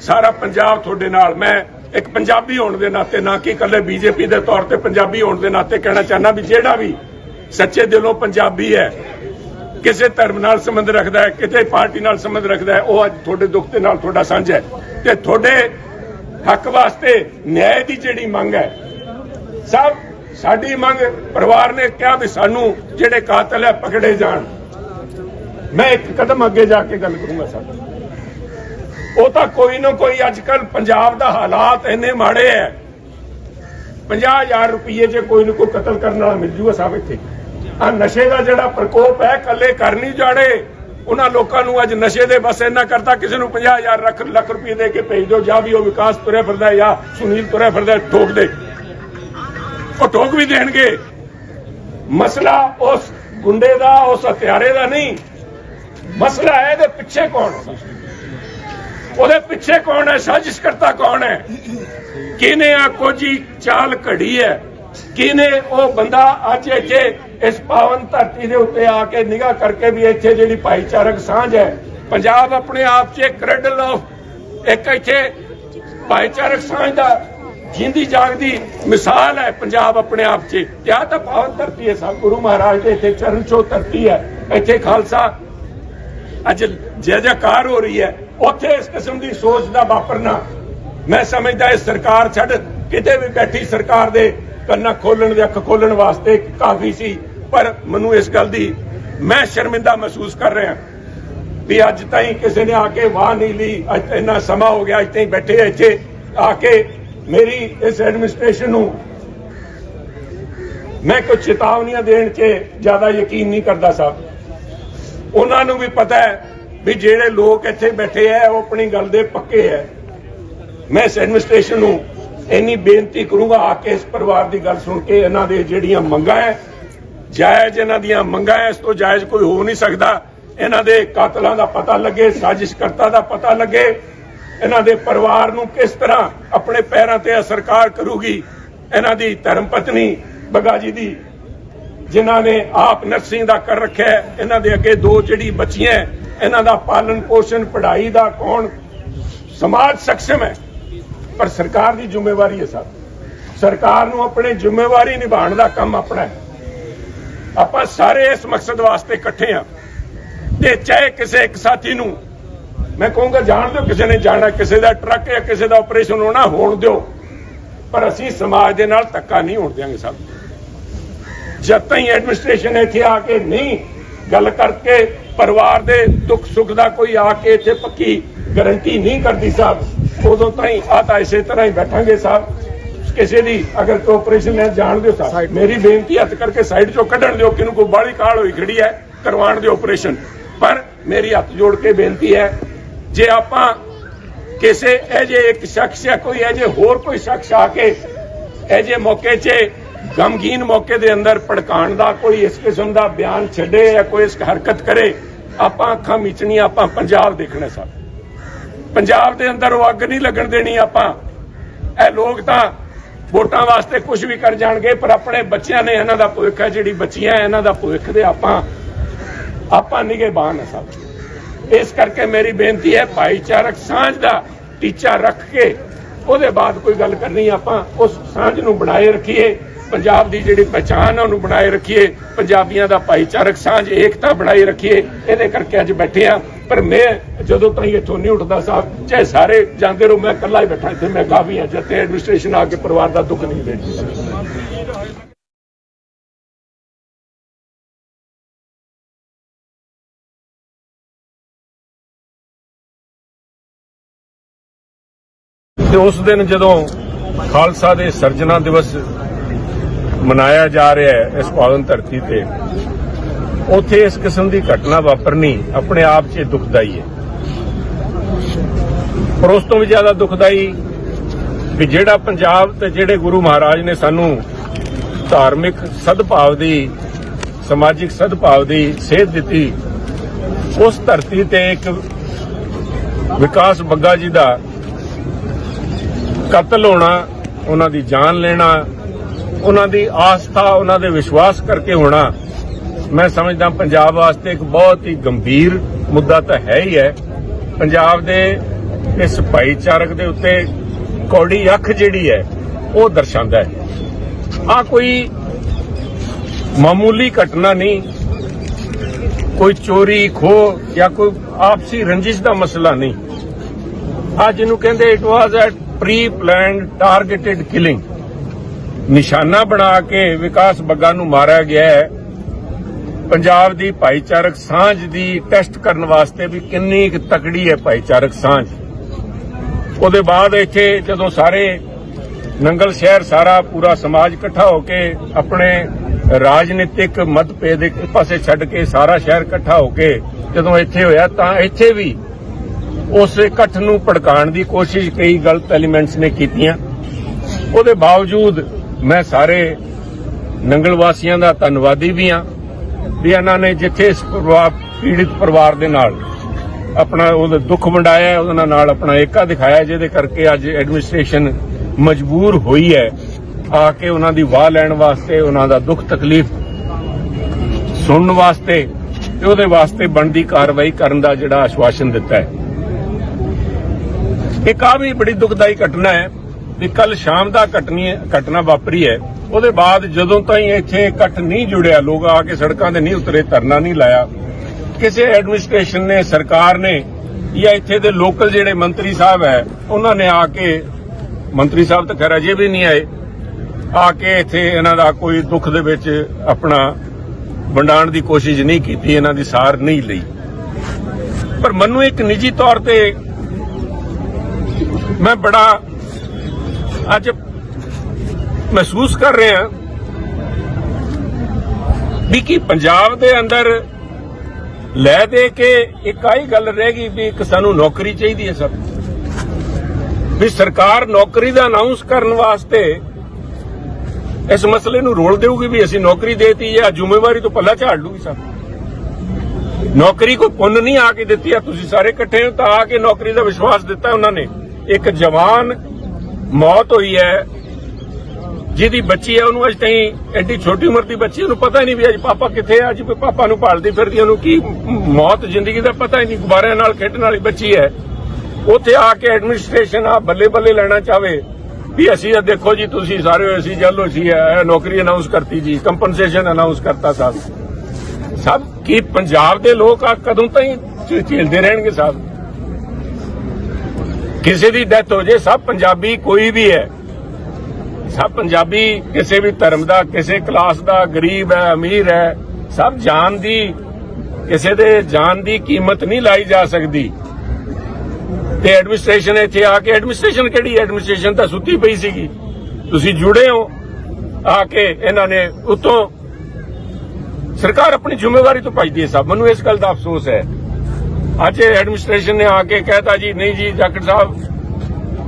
ਸਾਰਾ ਪੰਜਾਬ ਤੁਹਾਡੇ ਨਾਲ, ਮੈਂ ਇੱਕ ਪੰਜਾਬੀ ਹੋਣ ਦੇ ਨਾਤੇ, ਨਾ ਕਿ ਇਕੱਲੇ ਬੀਜੇਪੀ ਦੇ ਤੌਰ ਤੇ ਪੰਜਾਬੀ ਹੋਣ ਦੇ ਨਾਤੇ ਕਹਿਣਾ ਚਾਹਨਾ ਵੀ ਜਿਹੜਾ ਵੀ ਸੱਚੇ ਦਿਲੋਂ ਪੰਜਾਬੀ ਹੈ, ਕਿਸੇ ਧਰਮ ਨਾਲ ਸੰਬੰਧ ਰੱਖਦਾ ਹੈ, ਕਿਤੇ ਪਾਰਟੀ ਨਾਲ ਸੰਬੰਧ ਰੱਖਦਾ ਹੈ, ਉਹ ਅੱਜ ਤੁਹਾਡੇ ਦੁੱਖ ਦੇ ਨਾਲ ਤੁਹਾਡਾ ਸਾਂਝਾ ਹੈ। ਤੇ ਤੁਹਾਡੇ ਹੱਕ ਵਾਸਤੇ ਨਿਆਂ ਦੀ ਜਿਹੜੀ ਮੰਗ ਹੈ, ਸਭ ਸਾਡੀ ਮੰਗ ਪਰਿਵਾਰ ਨੇ ਕਿਹਾ ਵੀ ਸਾਨੂੰ ਜਿਹੜੇ ਕਾਤਲ ਹੈ ਪਕੜੇ ਜਾਣ। ਮੈਂ ਇੱਕ ਕਦਮ ਅੱਗੇ ਜਾ ਕੇ ਗੱਲ ਕਰੂੰਗਾ ਸਰ। ਉਹ ਤਾਂ ਕੋਈ ਨਾ ਕੋਈ ਅੱਜ ਕੱਲ ਪੰਜਾਬ ਦਾ ਹਾਲਾਤ ਇੰਨੇ ਮਾੜੇ ਐ। 50000 ਰੁਪਏ 'ਚ ਕੋਈ ਨਾ ਕੋਈ ਕਤਲ ਕਰਨ ਵਾਲਾ ਮਿਲ ਜੂਗਾ ਸਾਹਿਬ ਇੱਥੇ। ਆ ਨਸ਼ੇ ਦਾ ਜਿਹੜਾ ਪ੍ਰਕੋਪ ਹੈ ਕੱਲੇ ਕਰ ਨਹੀਂ ਜਾਣੇ। ਉਹਨਾਂ ਲੋਕਾਂ ਨੂੰ ਅੱਜ ਨਸ਼ੇ ਦੇ ਬਸ ਇੰਨਾ ਕਰਤਾ, ਕਿਸੇ ਨੂੰ 50000 ਲੱਖ ਲੱਖ ਰੁਪਏ ਦੇ ਕੇ ਭੇਜ ਦਿਓ, ਜਾਂ ਵੀ ਉਹ ਵਿਕਾਸ ਤੁਰਿਆ ਫਿਰਦਾ ਜਾਂ ਸੁਨੀਲ ਤੁਰਿਆ ਫਿਰਦਾ, ਠੋਕ ਦੇ। ਉਹ ਵੀ ਦੇਣਗੇ। ਮਸਲਾ ਉਸ ਗੁੰਡੇ ਦਾ, ਉਸ ਹਥਿਆਰੇ ਦਾ ਨਹੀਂ। ਮਸਲਾ ਹੈ ਇਹਦੇ ਪਿੱਛੇ ਕੌਣ? ਉਹਦੇ ਪਿੱਛੇ ਕੌਣ ਹੈ? ਸਾਜ਼ਿਸ਼ ਕਰਤਾ ਕੌਣ ਹੈ? ਕਿਹਨੇ ਆ ਕੋਜੀ ਚਾਲ ਘੜੀ ਹੈ। ਕਿਨੇ ਉਹ ਬੰਦਾ ਅੱਜ ਇੱਥੇ ਇਸ ਪਾਵਨ ਧਰਤੀ ਦੇ ਉੱਤੇ ਆ ਕੇ ਨਿਗਾਹ ਕਰਕੇ ਵੀ ਇੱਥੇ ਜਿਹੜੀ ਭਾਈਚਾਰਕ ਸਾਂਝ ਹੈ, ਪੰਜਾਬ ਆਪਣੇ ਆਪ 'ਚ ਕ੍ਰੈਡਲ ਆਫ ਇੱਕ ਇੱਥੇ ਭਾਈਚਾਰਕ ਸਾਂਝ ਦਾ ਜਿੰਦੀ ਜਾਗਦੀ ਮਿਸਾਲ ਹੈ ਪੰਜਾਬ ਆਪਣੇ ਆਪ 'ਚ। ਤੇ ਤਾਂ ਪਾਵਨ ਧਰਤੀ ਹੈ ਸਤਿਗੁਰੂ ਗੁਰੂ ਮਹਾਰਾਜ ਦੇ ਇੱਥੇ ਚਰਨ ਛੋਹ ਧਰਤੀ ਹੈ, ਇੱਥੇ ਖਾਲਸਾ। ਅੱਜ ਜੈ ਜੈਕਾਰ ਹੋ ਰਹੀ ਹੈ, ਉੱਥੇ ਇਸ ਕਿਸਮ ਦੀ ਸੋਚ ਦਾ ਵਾਪਰਨਾ ਮੈਂ ਸਮਝਦਾ ਇਹ ਸਰਕਾਰ ਛੱਡ, ਕਿਤੇ ਵੀ ਬੈਠੀ ਸਰਕਾਰ ਦੇ ਕੰਨਾਂ ਖੋਲਣ ਦੇ ਅੱਖ ਖੋਲਣ ਵਾਸਤੇ ਕਾਫੀ ਸੀ, ਪਰ ਮੈਨੂੰ ਇਸ ਗੱਲ ਦੀ ਮੈਂ ਸ਼ਰਮਿੰਦਾ ਮਹਿਸੂਸ ਕਰ ਰਿਹਾ। ਵੀ ਅੱਜ ਤਾਈਂ ਕਿਸੇ ਨੇ ਆ ਕੇ ਵਾਹ ਨਹੀਂ ਲਈ, ਅੱਜ ਇੰਨਾ ਸਮਾਂ ਹੋ ਗਿਆ, ਅੱਜ ਤਾਈਂ ਬੈਠੇ ਇੱਥੇ, ਆ ਕੇ ਮੇਰੀ ਇਸ ਐਡਮਿਨਿਸਟ੍ਰੇਸ਼ਨ ਨੂੰ ਮੈਂ ਕੁਝ ਚੇਤਾਵਨੀਆਂ ਦੇਣ 'ਚ ਜ਼ਿਆਦਾ ਯਕੀਨ ਨਹੀਂ ਕਰਦਾ ਸਾਹਿਬ। ਉਹਨਾਂ ਨੂੰ ਵੀ ਪਤਾ ਹੈ ਵੀ ਜਿਹੜੇ ਲੋਕ ਇੱਥੇ ਬੈਠੇ ਆ ਉਹ ਆਪਣੀ ਗੱਲ ਦੇ ਪੱਕੇ ਹੈ। ਮੈਂ ਇਸ ਐਡਮਿਨਿਸਟ੍ਰੇਸ਼ਨ ਨੂੰ ਇੰਨੀ ਬੇਨਤੀ ਕਰੂੰਗਾ ਆ ਕੇ ਇਸ ਪਰਿਵਾਰ ਦੀ ਗੱਲ ਸੁਣ ਕੇ ਇਹਨਾਂ ਦੇ ਜਿਹੜੀਆਂ ਮੰਗਾਂ ਹੈ, ਜਾਇਜ਼ ਇਹਨਾਂ ਦੀਆਂ ਮੰਗਾਂ ਹੈ, ਇਸ ਤੋਂ ਜਾਇਜ਼ ਕੋਈ ਹੋ ਨਹੀਂ ਸਕਦਾ। ਇਹਨਾਂ ਦੇ ਕਾਤਲਾਂ ਦਾ ਪਤਾ ਲੱਗੇ, ਸਾਜ਼ਿਸ਼ਕਰਤਾ ਦਾ ਪਤਾ ਲੱਗੇ ਇਹਨਾਂ ਦੇ ਪਰਿਵਾਰ ਨੂੰ ਕਿਸ ਤਰ੍ਹਾਂ ਆਪਣੇ ਪੈਰਾਂ ਤੇ ਇਹ ਸਰਕਾਰ ਕਰੂਗੀ? ਇਹਨਾਂ ਦੀ ਧਰਮ ਪਤਨੀ ਬੱਗਾ ਜੀ ਦੀ ਜਿਨ੍ਹਾਂ ਨੇ ਆਪ ਨਰਸਿੰਗ ਦਾ ਕਰ ਰੱਖਿਆ ਹੈ, ਇਹਨਾਂ ਦੇ ਅੱਗੇ ਦੋ ਜਿਹੜੀ ਬੱਚੀਆਂ ਇਹਨਾਂ ਦਾ ਪਾਲਣ ਪੋਸ਼ਣ ਪੜ੍ਹਾਈ ਦਾ ਕੌਣ? ਸਮਾਜ ਸક્ષਮ ਹੈ। ਪਰ ਸਰਕਾਰ ਦੀ ਜ਼ਿੰਮੇਵਾਰੀ ਹੈ ਸਭ ਸਰਕਾਰ ਨੂੰ ਆਪਣੇ ਜ਼ਿੰਮੇਵਾਰੀ ਨਿਭਾਉਣ ਦਾ ਕੰਮ ਆਪਣਾ ਹੈ। ਆਪਾਂ ਸਾਰੇ ਇਸ ਮਕਸਦ ਵਾਸਤੇ ਇਕੱਠੇ ਆ ਤੇ ਚਾਹੇ ਕਿਸੇ ਇੱਕ ਸਾਥੀ ਨੂੰ ਮੈਂ ਕਹੂੰਗਾ ਜਾਣ ਦਿਓ ਕਿਸੇ ਨੇ ਜਾਣਾ ਕਿਸੇ ਦਾ ਟਰੱਕ ਜਾਂ ਕਿਸੇ ਦਾ ਆਪਰੇਸ਼ਨ ਹੋਣਾ ਹੋਣ ਦਿਓ। ਪਰ ਅਸੀਂ ਸਮਾਜ ਦੇ ਨਾਲ ਧੱਕਾ ਨਹੀਂ ਹੋਣ ਦਿਆਂਗੇ ਸਭ। ਜਦ ਤਾਈਂ ਐਡਮਿਨਿਸਟ੍ਰੇਸ਼ਨ ਇੱਥੇ ਆ ਕੇ ਨਹੀਂ ਗੱਲ ਕਰਕੇ ਪਰਿਵਾਰ ਦੇ ਦੁੱਖ ਸੁੱਖ ਦਾ ਕੋਈ ਆ ਕੇ ਇੱਥੇ ਪੱਕੀ ਗਾਰੰਟੀ ਨਹੀਂ ਕਰਦੀ ਸਾਹਿਬ ਉਦੋਂ ਤਾਈਂ ਆ ਤਾਂ ਇਸੇ ਤਰ੍ਹਾਂ ਹੀ ਬੈਠਾਂਗੇ ਸਾਹਿਬ। ਕਿਸੇ ਦੀ ਅਗਰ ਕੋਈ ਆਪਰੇਸ਼ਨ ਹੈ ਜਾਣ ਦਿਓ ਸਾਹਿਬ। ਮੇਰੀ ਬੇਨਤੀ ਹੱਥ ਕਰਕੇ ਸਾਈਡ ਚੋਂ ਕੱਢਣ ਦਿਓ ਕਿਨੂੰ ਕੋਈ ਬਾੜੀ ਕਾਲ ਹੋਈ ਖੜੀ ਹੈ ਕਰਵਾਉਣ ਦਿਓ ਆਪਰੇਸ਼ਨ ਪਰ ਮੇਰੀ ਹੱਥ ਜੋੜ ਕੇ ਬੇਨਤੀ ਹੈ ਜੇ ਆਪਾਂ ਕਿਸੇ ਇਹ ਇੱਕ ਸ਼ਖਸ ਜਾਂ ਕੋਈ ਇਹ ਹੋਰ ਕੋਈ ਸ਼ਖਸ ਆ ਕੇ ਇਹ ਮੌਕੇ 'ਚ ਗਮਗੀਨ ਮੌਕੇ ਦੇ ਅੰਦਰ ਭੜਕਾਉਣ ਦਾ ਕੋਈ ਇਸ ਕਿਸਮ ਦਾ ਬਿਆਨ ਛੱਡੇ ਜਾਂ ਕੋਈ ਇਸ ਹਰਕਤ ਕਰੇ, ਆਪਾਂ ਅੱਖਾਂ ਮੀਚਣੀਆਂ, ਆਪਾਂ ਪੰਜਾਬ ਦੇਖਣਾ ਸਭ ਪੰਜਾਬ ਦੇ ਅੰਦਰ ਉਹ ਅੱਗ ਨਹੀਂ ਲੱਗਣ ਦੇਣੀ ਆਪਾਂ। ਇਹ ਲੋਕ ਤਾਂ ਵੋਟਾਂ ਵਾਸਤੇ ਕੁਝ ਵੀ ਕਰ ਜਾਣਗੇ, ਪਰ ਆਪਣੇ ਬੱਚਿਆਂ ਨੇ ਇਹਨਾਂ ਦਾ ਭਵਿੱਖ ਹੈ, ਜਿਹੜੀ ਬੱਚੀਆਂ ਇਹਨਾਂ ਦਾ ਭਵਿੱਖ ਦੇ ਆਪਾਂ ਆਪਾਂ ਨਿਗੇ ਬਾਨ ਹੈ ਸਭ ਇਸ ਕਰਕੇ ਮੇਰੀ ਬੇਨਤੀ ਹੈ, ਭਾਈਚਾਰਕ ਸਾਂਝ ਦਾ ਟੀਚਾ ਰੱਖ ਕੇ ਉਹਦੇ ਬਾਅਦ ਕੋਈ ਗੱਲ ਕਰਨੀ ਆਪਾਂ ਉਸ ਸਾਂਝ ਨੂੰ ਬਣਾਏ ਰੱਖੀਏ, ਪੰਜਾਬ ਦੀ ਜਿਹੜੀ ਪਛਾਣ ਹੈ ਉਹਨੂੰ ਬਣਾਏ ਰੱਖੀਏ, ਪੰਜਾਬੀਆਂ ਦਾ ਭਾਈਚਾਰਕ ਸਾਂਝ, ਏਕਤਾ ਬਣਾਈ ਰੱਖੀਏ, ਇਹਦੇ ਕਰਕੇ ਅੱਜ ਬੈਠੇ ਆ। ਪਰ ਮੈਂ ਜਦੋਂ ਤਾਈਂ ਇੱਥੋਂ ਨਹੀਂ ਉੱਠਦਾ ਸਾਹਿਬ ਚਾਹੇ ਸਾਰੇ ਜਾਂਦੇ ਰਹੋ, ਮੈਂ ਇਕੱਲਾ ਹੀ ਬੈਠਾ ਇੱਥੇ, ਮੈਂ ਕਾਫੀ ਹਾਂ ਜਿੱਥੇ ਐਡਮਿਨਿਸਟ੍ਰੇਸ਼ਨ ਆ ਕੇ ਪਰਿਵਾਰ ਦਾ ਦੁੱਖ ਨਹੀਂ ਦੇਣੀ ਤੇ ਉਸ ਦਿਨ ਜਦੋਂ ਖਾਲਸਾ ਦੇ ਸਰਜਨਾ ਦਿਵਸ ਮਨਾਇਆ ਜਾ ਰਿਹਾ ਹੈ ਇਸ ਪਾਵਨ ਧਰਤੀ ਤੇ, ਉੱਥੇ ਇਸ ਕਿਸਮ ਦੀ ਘਟਨਾ ਵਾਪਰਨੀ ਆਪਣੇ ਆਪ 'ਚ ਦੁਖਦਾਈ ਹੈ। ਪਰ ਉਸ ਤੋਂ ਵੀ ਜ਼ਿਆਦਾ ਦੁਖਦਾਈ ਵੀ ਜਿਹੜਾ ਪੰਜਾਬ ਤੇ ਜਿਹੜੇ ਗੁਰੂ ਮਹਾਰਾਜ ਨੇ ਸਾਨੂੰ ਧਾਰਮਿਕ ਸਦਭਾਵ ਦੀ, ਸਮਾਜਿਕ ਸਦਭਾਵ ਦੀ ਸੇਧ ਦਿੱਤੀ, ਉਸ ਧਰਤੀ ਤੇ ਇੱਕ ਵਿਕਾਸ ਬੱਗਾ ਜੀ ਦਾ ਕਤਲ ਹੋਣਾ, ਉਹਨਾਂ ਦੀ ਜਾਨ ਲੈਣਾ, ਉਹਨਾਂ ਦੀ ਆਸਥਾ, ਉਹਨਾਂ ਦੇ ਵਿਸ਼ਵਾਸ ਕਰਕੇ ਹੋਣਾ, ਮੈਂ ਸਮਝਦਾ ਪੰਜਾਬ ਵਾਸਤੇ ਇੱਕ ਬਹੁਤ ਹੀ ਗੰਭੀਰ ਮੁੱਦਾ ਤਾਂ ਹੈ ਹੀ ਹੈ। ਪੰਜਾਬ ਦੇ ਇਸ ਭਾਈਚਾਰਕ ਦੇ ਉੱਤੇ ਕੌੜੀ ਅੱਖ ਜਿਹੜੀ ਹੈ, ਉਹ ਦਰਸਾਉਂਦਾ ਹੈ। ਆ ਕੋਈ ਮਾਮੂਲੀ ਘਟਨਾ ਨਹੀਂ, ਕੋਈ ਚੋਰੀ ਖੋ ਜਾਂ ਕੋਈ ਆਪਸੀ ਰੰਜਿਸ਼ ਦਾ ਮਸਲਾ ਨਹੀਂ। ਅੱਜ ਜਿਹਨੂੰ ਕਹਿੰਦੇ it was at pre planned targeted killing ਨਿਸ਼ਾਨਾ ਬਣਾ ਕੇ ਵਿਕਾਸ ਬੱਗਾ ਨੂੰ ਮਾਰਿਆ ਗਿਆ ਹੈ। ਪੰਜਾਬ ਦੀ ਭਾਈਚਾਰਕ ਸਾਂਝ ਦੀ ਟੈਸਟ ਕਰਨ ਵਾਸਤੇ ਵੀ ਕਿੰਨੀ ਕੁ ਤਕੜੀ ਹੈ ਭਾਈਚਾਰਕ ਸਾਂਝ। ਉਹਦੇ ਬਾਅਦ ਇੱਥੇ ਜਦੋਂ ਸਾਰੇ ਨੰਗਲ ਸ਼ਹਿਰ ਸਾਰਾ ਪੂਰਾ ਸਮਾਜ ਇਕੱਠਾ ਹੋ ਕੇ ਆਪਣੇ ਰਾਜਨੀਤਿਕ ਮਤਭੇਦ ਇੱਕ ਪਾਸੇ ਛੱਡ ਕੇ ਸਾਰਾ ਸ਼ਹਿਰ ਇਕੱਠਾ ਹੋ ਕੇ ਜਦੋਂ ਇੱਥੇ ਹੋਇਆ ਤਾਂ ਇੱਥੇ ਵੀ ਉਸ ਇਕੱਠ ਨੂੰ ਭੜਕਾਉਣ ਦੀ ਕੋਸ਼ਿਸ਼ ਕਈ ਗਲਤ ਐਲੀਮੈਂਟਸ ਨੇ ਕੀਤੀਆਂ। ਉਹਦੇ ਬਾਵਜੂਦ ਮੈਂ ਸਾਰੇ ਨੰਗਲ ਵਾਸੀਆਂ ਦਾ ਧੰਨਵਾਦੀ ਵੀ ਹਾਂ ਵੀ ਇਹਨਾਂ ਨੇ ਜਿੱਥੇ ਇਸ ਪਰਿਵਾਰ, ਪੀੜਿਤ ਪਰਿਵਾਰ ਦੇ ਨਾਲ ਆਪਣਾ ਉਹਦਾ ਦੁੱਖ ਵੰਡਾਇਆ ਉਹਨਾਂ ਨਾਲ ਆਪਣਾ ਏਕਾ ਦਿਖਾਇਆ ਜਿਹਦੇ ਕਰਕੇ ਅੱਜ ਐਡਮਿਨਿਸਟ੍ਰੇਸ਼ਨ ਮਜਬੂਰ ਹੋਈ ਹੈ। ਆ ਕੇ ਉਹਨਾਂ ਦੀ ਵਾਹ ਲੈਣ ਵਾਸਤੇ, ਉਹਨਾਂ ਦਾ ਦੁੱਖ ਤਕਲੀਫ ਸੁਣਨ ਵਾਸਤੇ ਤੇ ਉਹਦੇ ਵਾਸਤੇ ਬਣਦੀ ਕਾਰਵਾਈ ਕਰਨ ਦਾ ਜਿਹੜਾ ਆਸ਼ਵਾਸਨ ਦਿੱਤਾ ਹੈ। ਇੱਕ ਆ ਵੀ ਬੜੀ ਦੁਖਦਾਈ ਘਟਨਾ ਹੈ ਵੀ ਕੱਲ ਸ਼ਾਮ ਦਾ ਘਟਨੀ ਘਟਨਾ ਵਾਪਰੀ ਹੈ। ਉਹਦੇ ਬਾਅਦ ਜਦੋਂ ਤਾਈਂ ਇੱਥੇ ਇਕੱਠ ਨਹੀਂ ਜੁੜਿਆ, ਲੋਕ ਆ ਕੇ ਸੜਕਾਂ ਤੇ ਨਹੀਂ ਉਤਰੇ, ਧਰਨਾ ਨਹੀਂ ਲਾਇਆ। ਕਿਸੇ ਐਡਮਿਨਿਸਟ੍ਰੇਸ਼ਨ ਨੇ, ਸਰਕਾਰ ਨੇ ਜਾਂ ਇੱਥੇ ਦੇ ਲੋਕਲ ਜਿਹੜੇ ਮੰਤਰੀ ਸਾਹਿਬ ਹੈ, ਉਹਨਾਂ ਨੇ ਆ ਕੇ, ਮੰਤਰੀ ਸਾਹਿਬ ਤਾਂ ਖੈਰ ਅਜੇ ਵੀ ਨਹੀਂ ਆਏ, ਆ ਕੇ ਇੱਥੇ ਇਹਨਾਂ ਦਾ ਕੋਈ ਦੁੱਖ ਦੇ ਵਿੱਚ ਆਪਣਾ ਵੰਡਾਣ ਦੀ ਕੋਸ਼ਿਸ਼ ਨਹੀਂ ਕੀਤੀ, ਇਹਨਾਂ ਦੀ ਸਾਰ ਨਹੀਂ ਲਈ। ਪਰ ਮੈਨੂੰ ਇੱਕ ਨਿੱਜੀ ਤੌਰ ਤੇ ਮੈਂ ਬੜਾ ਅੱਜ ਮਹਿਸੂਸ ਕਰ ਰਿਹਾ ਵੀ ਕਿ ਪੰਜਾਬ ਦੇ ਅੰਦਰ ਲੈ ਦੇ ਕੇ ਇੱਕ ਆਈ ਗੱਲ ਰਹਿ ਗਈ ਵੀ ਇੱਕ ਸਾਨੂੰ ਨੌਕਰੀ ਚਾਹੀਦੀ ਹੈ ਸਭ ਵੀ ਸਰਕਾਰ ਨੌਕਰੀ ਦਾ ਅਨਾਉਂਸ ਕਰਨ ਵਾਸਤੇ ਇਸ ਮਸਲੇ ਨੂੰ ਰੋਲ ਦੇਊਗੀ ਵੀ ਅਸੀਂ ਨੌਕਰੀ ਦੇਤੀ ਜਾਂ ਜ਼ਿੰਮੇਵਾਰੀ ਤੋਂ ਪੱਲਾ ਝਾੜ ਲੂਗੀ ਸਭ ਨੌਕਰੀ ਕੋਈ ਪੁੰਨ ਨਹੀਂ ਆ ਕੇ ਦਿੱਤੀ ਆ, ਤੁਸੀਂ ਸਾਰੇ ਇਕੱਠੇ ਹੋ ਤਾਂ ਆ ਕੇ ਨੌਕਰੀ ਦਾ ਵਿਸ਼ਵਾਸ ਦਿੱਤਾ ਉਹਨਾਂ ਨੇ। ਇੱਕ ਜਵਾਨ ਮੌਤ ਹੋਈ ਹੈ, ਜਿਹਦੀ ਬੱਚੀ ਹੈ, ਉਹਨੂੰ ਅਜ ਤਾਈਂ ਐਡੀ ਛੋਟੀ ਉਮਰ ਦੀ ਬੱਚੀ ਉਹਨੂੰ ਪਤਾ ਹੀ ਨਹੀਂ ਵੀ ਅੱਜ ਪਾਪਾ ਕਿੱਥੇ ਆ, ਅੱਜ ਵੀ ਪਾਪਾ ਨੂੰ ਪਾਲਦੀ ਫਿਰਦੀ ਉਹਨੂੰ ਕੀ ਮੌਤ ਜ਼ਿੰਦਗੀ ਦਾ ਪਤਾ ਹੀ ਨਹੀਂ, ਗੁਬਾਰਿਆਂ ਨਾਲ, ਖੇਡਣ ਵਾਲੀ ਬੱਚੀ ਹੈ। ਉੱਥੇ ਆ ਕੇ ਐਡਮਿਨਿਸਟ੍ਰੇਸ਼ਨ ਆ, ਬੱਲੇ ਬੱਲੇ ਲੈਣਾ ਚਾਵੇ ਵੀ ਅਸੀਂ ਇਹ ਦੇਖੋ ਜੀ, ਤੁਸੀਂ ਸਾਰੇ ਹੋਏ ਸੀ ਸੀ ਇਹ ਨੌਕਰੀ ਅਨਾਉਂਸ ਕਰਤੀ ਜੀ ਕੰਪਨਸੇਸ਼ਨ ਅਨਾਉਂਸ ਕਰਤਾ ਸਾਹਿਬ ਸਭ ਕੀ ਪੰਜਾਬ ਦੇ ਲੋਕ ਆ, ਕਦੋਂ ਤਾਈਂ ਝੇਲਦੇ ਰਹਿਣਗੇ ਸਾਹਿਬ ਕਿਸੇ ਦੀ ਡੈਥ ਹੋ ਜੇ, ਸਭ ਪੰਜਾਬੀ ਕੋਈ ਵੀ ਹੈ। ਸਭ ਪੰਜਾਬੀ ਕਿਸੇ ਵੀ ਧਰਮ ਦਾ, ਕਿਸੇ ਕਲਾਸ ਦਾ, ਗਰੀਬ ਹੈ, ਅਮੀਰ ਹੈ, ਸਭ ਜਾਨ ਦੀ, ਕਿਸੇ ਦੇ ਜਾਨ ਦੀ ਕੀਮਤ ਨਹੀਂ ਲਾਈ ਜਾ ਸਕਦੀ। ਤੇ ਐਡਮਿਨਿਸਟ੍ਰੇਸ਼ਨ ਇੱਥੇ ਆ ਕੇ ਐਡਮਿਨਿਸਟ੍ਰੇਸ਼ਨ ਕਿਹੜੀ ਐਡਮਿਨਿਸਟ੍ਰੇਸ਼ਨ ਤਾਂ ਸੁੱਤੀ ਪਈ ਸੀਗੀ। ਤੁਸੀਂ ਜੁੜੇ ਹੋ ਆ ਕੇ ਇਹਨਾਂ ਨੇ ਉਤੋਂ ਸਰਕਾਰ ਆਪਣੀ ਜ਼ਿੰਮੇਵਾਰੀ ਤੋਂ ਭੱਜਦੀ ਹੈ ਸਭ। ਮੈਨੂੰ ਇਸ ਗੱਲ ਦਾ ਅਫਸੋਸ ਹੈ। ਅੱਜ ਐਡਮਿਨਿਸਟ੍ਰੇਸ਼ਨ ਨੇ ਆ ਕੇ ਕਹਿਤਾ ਜੀ, ਨਹੀਂ ਜੀ ਜਾਖੜ ਸਾਹਿਬ,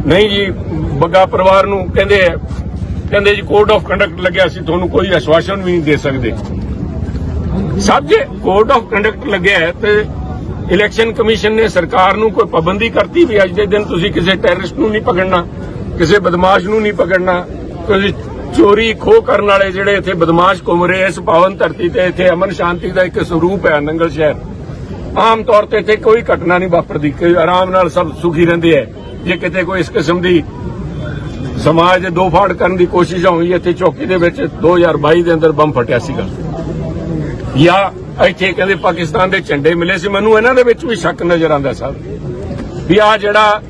ਨਹੀਂ ਜੀ, ਬੱਗਾ ਪਰਿਵਾਰ ਨੂੰ ਕਹਿੰਦੇ ਕਹਿੰਦੇ ਜੀ ਕੋਡ ਆਫ ਕੰਡਕਟ ਲੱਗਿਆ ਸੀ, ਤੁਹਾਨੂੰ ਕੋਈ ਆਸ਼ਵਾਸਨ ਵੀ ਨਹੀਂ ਦੇ ਸਕਦੇ। ਸਭ ਜੇ ਕੋਡ ਆਫ ਕੰਡਕਟ ਲੱਗਿਆ ਤੇ ਇਲੈਕਸ਼ਨ ਕਮਿਸ਼ਨ ਨੇ ਸਰਕਾਰ ਨੂੰ ਕੋਈ ਪਾਬੰਦੀ ਕਰਤੀ ਵੀ ਅੱਜ ਦੇ ਦਿਨ ਤੁਸੀਂ ਕਿਸੇ ਟੈਰਰਿਸਟ ਨੂੰ ਨਹੀਂ ਪਕੜਨਾ, ਕਿਸੇ ਬਦਮਾਸ਼ ਨੂੰ ਨਹੀਂ ਪਕੜਨਾ, ਤੁਸੀਂ ਚੋਰੀ, ਖੋਹ ਕਰਨ ਵਾਲੇ ਜਿਹੜੇ ਇੱਥੇ ਬਦਮਾਸ਼ ਘੁੰਮ ਰਹੇ ਇਸ ਪਾਵਨ ਧਰਤੀ ਤੇ ਇੱਥੇ ਅਮਨ ਸ਼ਾਂਤੀ ਦਾ ਇੱਕ ਸਰੂਪ ਹੈ, ਨੰਗਲ ਸ਼ਹਿਰ। ਆਮ ਤੌਰ ਤੇ ਇੱਥੇ ਕੋਈ ਘਟਨਾ ਨਹੀਂ ਵਾਪਰਦੀ ਕਿ ਆਰਾਮ ਨਾਲ ਸਭ ਸੁਖੀ ਰਹਿੰਦੇ ਹੈ ਜੇ ਕਿਤੇ ਕੋਈ ਇਸ ਕਿਸਮ ਦੀ ਸਮਾਜ ਦੇ ਦੋ ਫਾੜ ਕਰਨ ਦੀ ਕੋਸ਼ਿਸ਼ ਹੋਈ, ਇੱਥੇ ਚੌਕੀ ਦੇ ਵਿੱਚ 2022 ਦੇ ਅੰਦਰ ਬੰਬ ਫਟਿਆ ਸੀਗਾ। ਜਾਂ ਇੱਥੇ ਕਹਿੰਦੇ ਪਾਕਿਸਤਾਨ ਦੇ ਝੰਡੇ ਮਿਲੇ ਸੀ। ਮੈਨੂੰ ਇਹਨਾਂ ਦੇ ਵਿੱਚ ਵੀ ਸ਼ੱਕ ਨਜ਼ਰ ਆਉਂਦਾ ਸਾਹਿਬ ਵੀ ਆ ਜਿਹੜਾ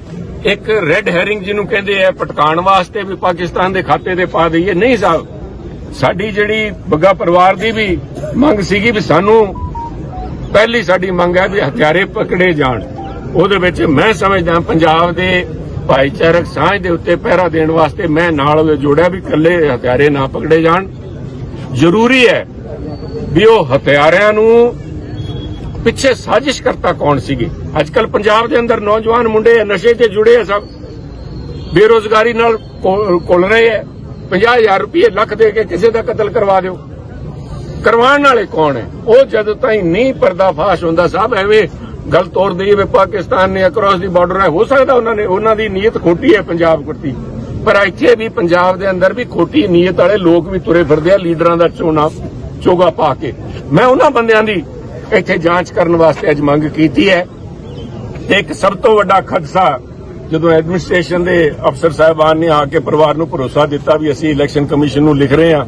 ਇੱਕ ਰੈੱਡ ਹੈਰਿੰਗ ਜਿਹਨੂੰ ਕਹਿੰਦੇ ਆ ਪਟਕਾਉਣ ਵਾਸਤੇ ਵੀ ਪਾਕਿਸਤਾਨ ਦੇ ਖਾਤੇ ਤੇ ਪਾ ਦਈਏ। ਨਹੀਂ ਸਾਹਿਬ ਸਾਡੀ ਜਿਹੜੀ ਬੱਗਾ ਪਰਿਵਾਰ ਦੀ ਵੀ ਮੰਗ ਸੀਗੀ ਵੀ ਸਾਨੂੰ ਪਹਿਲੀ ਸਾਡੀ ਮੰਗ ਹੈ ਵੀ ਹਥਿਆਰੇ ਪਕੜੇ ਜਾਣ। ਉਹਦੇ ਵਿੱਚ ਮੈਂ ਸਮਝਦਾ ਪੰਜਾਬ ਦੇ ਭਾਈਚਾਰਕ ਸਾਂਝ ਦੇ ਉੱਤੇ ਪਹਿਰਾ ਦੇਣ ਵਾਸਤੇ ਮੈਂ ਨਾਲ ਉਹਦੇ ਜੋੜਿਆ ਵੀ ਇਕੱਲੇ ਹਥਿਆਰੇ ਨਾ ਪਕੜੇ ਜਾਣ। ਜ਼ਰੂਰੀ ਹੈ ਵੀ ਉਹ ਹਥਿਆਰਿਆਂ ਨੂੰ ਪਿੱਛੇ ਸਾਜ਼ਿਸ਼ ਕਰਤਾ ਕੌਣ ਸੀਗੇ? ਅੱਜ ਕੱਲ ਪੰਜਾਬ ਦੇ ਅੰਦਰ ਨੌਜਵਾਨ ਮੁੰਡੇ ਨਸ਼ੇ ਤੇ ਜੁੜੇ ਆ ਸਭ। ਬੇਰੋਜ਼ਗਾਰੀ ਨਾਲ ਘੁ- ਘੁਲ ਰਹੇ ਆ। 50000 ਰੁਪਏ ਲੱਖ ਦੇ ਕੇ ਕਿਸੇ ਦਾ ਕਤਲ ਕਰਵਾ ਦਿਓ। ਕਰਵਾਉਣ ਵਾਲੇ ਕੌਣ ਹੈ? ਉਹ ਜਦੋਂ ਤਾਈਂ ਨਹੀਂ ਪਰਦਾਫਾਸ਼ ਹੁੰਦਾ ਸਾਹਿਬ ਐਵੇਂ ਗੱਲ ਤੋੜ ਦਈਏ ਵੀ ਪਾਕਿਸਤਾਨ ਨੇ ਅਕ੍ਰੋਸ ਦੀ ਬਾਰਡਰ ਹੈ, ਹੋ ਸਕਦਾ ਉਹਨਾਂ ਨੇ ਉਹਨਾਂ ਦੀ ਨੀਅਤ ਖੋਟੀ ਹੈ ਪੰਜਾਬ ਕਰਤੀ ਪਰ ਇੱਥੇ ਵੀ ਪੰਜਾਬ ਦੇ ਅੰਦਰ ਵੀ ਖੋਟੀ ਨੀਅਤ ਵਾਲੇ ਲੋਕ ਵੀ ਤੁਰੇ ਫਿਰਦੇ ਆ, ਲੀਡਰਾਂ ਦਾ ਚੋਣਾ ਚੋਗਾ ਪਾ ਕੇ। ਮੈਂ ਉਹਨਾਂ ਬੰਦਿਆਂ ਦੀ ਇੱਥੇ ਜਾਂਚ ਕਰਨ ਵਾਸਤੇ ਅੱਜ ਮੰਗ ਕੀਤੀ ਹੈ। ਤੇ ਇੱਕ ਸਭ ਤੋਂ ਵੱਡਾ ਖਦਸ਼ਾ ਜਦੋਂ ਐਡਮਿਨਿਸਟ੍ਰੇਸ਼ਨ ਦੇ ਅਫਸਰ ਸਾਹਿਬਾਨ ਨੇ ਆ ਕੇ ਪਰਿਵਾਰ ਨੂੰ ਭਰੋਸਾ ਦਿੱਤਾ ਵੀ ਅਸੀਂ ਇਲੈਕਸ਼ਨ ਕਮਿਸ਼ਨ ਨੂੰ ਲਿਖ ਰਹੇ ਹਾਂ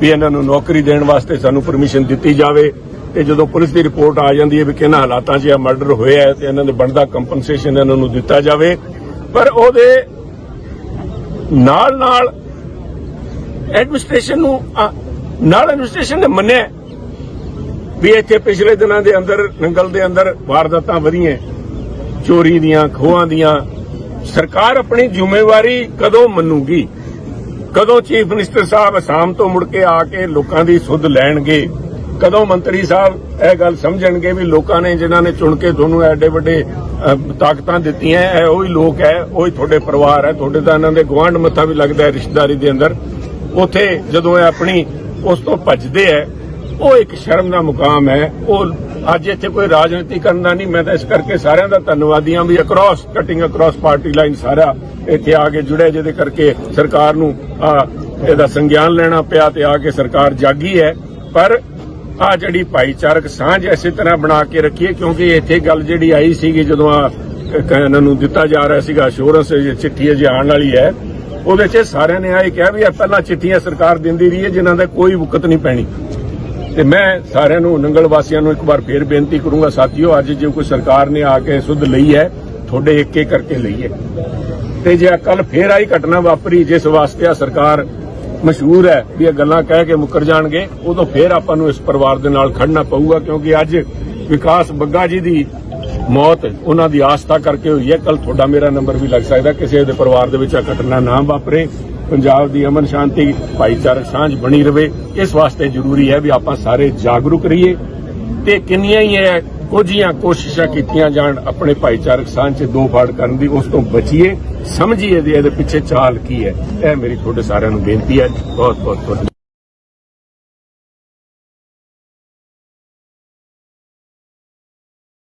ਵੀ ਇਹਨਾਂ ਨੂੰ ਨੌਕਰੀ ਦੇਣ ਵਾਸਤੇ ਸਾਨੂੰ ਪਰਮਿਸ਼ਨ ਦਿੱਤੀ ਜਾਵੇ ਤੇ ਜਦੋਂ ਪੁਲਿਸ ਦੀ ਰਿਪੋਰਟ ਆ ਜਾਂਦੀ ਹੈ ਵੀ ਕਿਹਨਾਂ ਹਾਲਾਤਾਂ 'ਚ ਇਹ ਮਰਡਰ ਹੋਇਆ ਹੈ ਤੇ ਇਹਨਾਂ ਦੇ ਬਣਦਾ ਕੰਪਨਸੇਸ਼ਨ ਇਹਨਾਂ ਨੂੰ ਦਿੱਤਾ ਜਾਵੇ, ਪਰ ਉਹਦੇ ਨਾਲ ਨਾਲ ਐਡਮਿਨਿਸਟ੍ਰੇਸ਼ਨ ਨੂੰ ਨਾਲ ਐਡਮਿਨਿਸਟ੍ਰੇਸ਼ਨ ਨੇ ਮੰਨਿਆ ਵੀ ਇੱਥੇ ਪਿਛਲੇ ਦਿਨਾਂ ਦੇ ਅੰਦਰ, ਨੰਗਲ ਦੇ ਅੰਦਰ ਵਾਰਦਾਤਾਂ ਵਧੀਆਂ, ਚੋਰੀ ਦੀਆਂ, ਖੋਹਾਂ ਦੀਆਂ, ਸਰਕਾਰ ਆਪਣੀ ਜ਼ਿੰਮੇਵਾਰੀ ਕਦੋਂ ਮੰਨੂਗੀ? ਕਦੋਂ ਚੀਫ ਮਿਨਿਸਟਰ ਸਾਹਿਬ ਅਸਾਮ ਤੋਂ ਮੁੜ ਕੇ ਆ ਕੇ ਲੋਕਾਂ ਦੀ ਸੁੱਧ ਲੈਣਗੇ? ਕਦੋਂ ਮੰਤਰੀ ਸਾਹਿਬ ਇਹ ਗੱਲ ਸਮਝਣਗੇ ਵੀ ਲੋਕਾਂ ਨੇ ਜਿਨ੍ਹਾਂ ਨੇ ਚੁਣ ਕੇ ਤੁਹਾਨੂੰ ਐਡੇ ਵੱਡੇ ਤਾਕਤਾਂ ਦਿੱਤੀਆਂ, ਇਹ ਉਹੀ ਲੋਕ ਹੈ, ਉਹੀ ਤੁਹਾਡੇ ਪਰਿਵਾਰ ਹੈ, ਤੁਹਾਡੇ ਤਾਂ ਇਹਨਾਂ ਦੇ ਗਵਾਂਢ ਮੱਥਾ ਵੀ ਲੱਗਦਾ ਹੈ ਰਿਸ਼ਤੇਦਾਰੀ ਦੇ ਅੰਦਰ। ਉਥੇ ਜਦੋਂ ਇਹ ਆਪਣੀ ਉਸ ਤੋਂ ਭੱਜਦੇ ਐ ਉਹ ਇੱਕ ਸ਼ਰਮ ਦਾ ਮੁਕਾਮ ਹੈ, ਉਹ ਅੱਜ ਇੱਥੇ ਕੋਈ ਰਾਜਨੀਤੀ ਕਰਨ ਦਾ ਨਹੀਂ, ਮੈਂ ਤਾਂ ਇਸ ਕਰਕੇ ਸਾਰਿਆਂ ਦਾ ਧੰਨਵਾਦੀ ਹਾਂ ਵੀ across cutting across party line ਸਾਰਾ ਇੱਥੇ ਆ ਕੇ ਜੁੜਿਆ, ਜਿਹਦੇ ਕਰਕੇ ਸਰਕਾਰ ਨੂੰ ਇਹਦਾ ਸੰਗਿਆਨ ਲੈਣਾ ਪਿਆ ਤੇ ਆ ਕੇ ਸਰਕਾਰ ਜਾਗੀ ਹੈ। ਪਰ ਆ ਜਿਹੜੀ ਭਾਈਚਾਰਕ ਸਾਂਝ ਇਸੇ ਤਰ੍ਹਾਂ ਬਣਾ ਕੇ ਰੱਖੀਏ, ਕਿਉਂਕਿ ਇੱਥੇ ਗੱਲ ਜਿਹੜੀ ਆਈ ਸੀਗੀ ਜਦੋਂ ਆ ਇਹਨਾਂ ਨੂੰ ਦਿੱਤਾ ਜਾ ਰਿਹਾ ਸੀਗਾ ਅਸ਼ੋਰੈਂਸ ਚਿੱਠੀ ਅਜੇ ਆਉਣ ਵਾਲੀ ਹੈ, ਉਹਦੇ 'ਚ ਸਾਰਿਆਂ ਨੇ ਆ ਇਹ ਕਿਹਾ ਵੀ ਇਹ ਪਹਿਲਾਂ ਚਿੱਠੀਆਂ ਸਰਕਾਰ ਦਿੰਦੀ ਰਹੀ ਹੈ, ਜਿਨ੍ਹਾਂ ਦਾ ਕੋਈ ਵਕਤ ਨਹੀਂ ਪੈਣੀ। ਤੇ ਮੈਂ ਸਾਰਿਆਂ ਨੂੰ ਨੰਗਲ ਵਾਸੀਆਂ ਨੂੰ ਇੱਕ ਵਾਰ ਫੇਰ ਬੇਨਤੀ ਕਰੂੰਗਾ ਸਾਥੀਓ, ਅੱਜ ਜੇ ਕੋਈ ਸਰਕਾਰ ਨੇ ਆ ਕੇ ਸੁਧ ਲਈ ਹੈ, ਤੁਹਾਡੇ ਇੱਕ ਇੱਕ ਕਰਕੇ ਲਈ ਹੈ। ਤੇ ਜੇ ਕੱਲ ਫੇਰ ਆਈ ਘਟਨਾ ਵਾਪਰੀ, ਜਿਸ ਵਾਸਤੇ ਆ ਸਰਕਾਰ ਮਸ਼ਹੂਰ ਹੈ ਵੀ ਇਹ ਗੱਲਾਂ ਕਹਿ ਕੇ ਮੁੱਕਰ ਜਾਣਗੇ, ਉਦੋਂ ਫੇਰ ਆਪਾਂ ਨੂੰ ਇਸ ਪਰਿਵਾਰ ਦੇ ਨਾਲ ਖੜਨਾ ਪਊਗਾ, ਕਿਉਂਕਿ ਅੱਜ ਵਿਕਾਸ ਬੱਗਾ ਜੀ ਦੀ ਮੌਤ ਉਹਨਾਂ ਦੀ ਆਸਥਾ ਕਰਕੇ ਹੋਈ ਹੈ। ਕੱਲ ਤੁਹਾਡਾ ਮੇਰਾ ਨੰਬਰ ਵੀ ਲੱਗ ਸਕਦਾ ਕਿਸੇ ਦੇ ਪਰਿਵਾਰ ਦੇ ਵਿੱਚ ਆ ਘਟਨਾ ਨਾ ਵਾਪਰੇ। ਪੰਜਾਬ ਦੀ ਅਮਨ ਸ਼ਾਂਤੀ, ਭਾਈਚਾਰਕ ਸਾਂਝ ਬਣੀ ਰਵੇ। ਇਸ ਵਾਸਤੇ ਜ਼ਰੂਰੀ ਹੈ ਵੀ ਆਪਾਂ ਸਾਰੇ ਜਾਗਰੂਕ ਰਹੀਏ। ਤੇ ਕਿੰਨੀਆਂ ਹੀ ਹੈ ਕੁਝੀਆਂ ਕੋਸ਼ਿਸ਼ਾਂ ਕੀਤੀਆਂ ਜਾਣ, ਆਪਣੇ ਭਾਈਚਾਰਕ ਸਾਂਝ 'ਚ ਦੋ ਫਾੜ ਕਰਨ ਦੀ, ਉਸ ਤੋਂ ਬਚੀਏ। ਸਮਝੀਏ ਵੀ ਇਹਦੇ ਪਿੱਛੇ ਚਾਲ ਕੀ ਹੈ। ਇਹ ਮੇਰੀ ਤੁਹਾਡੇ ਸਾਰਿਆਂ ਨੂੰ ਬੇਨਤੀ ਹੈ। ਬਹੁਤ ਬਹੁਤ ਧੰਨਵਾਦ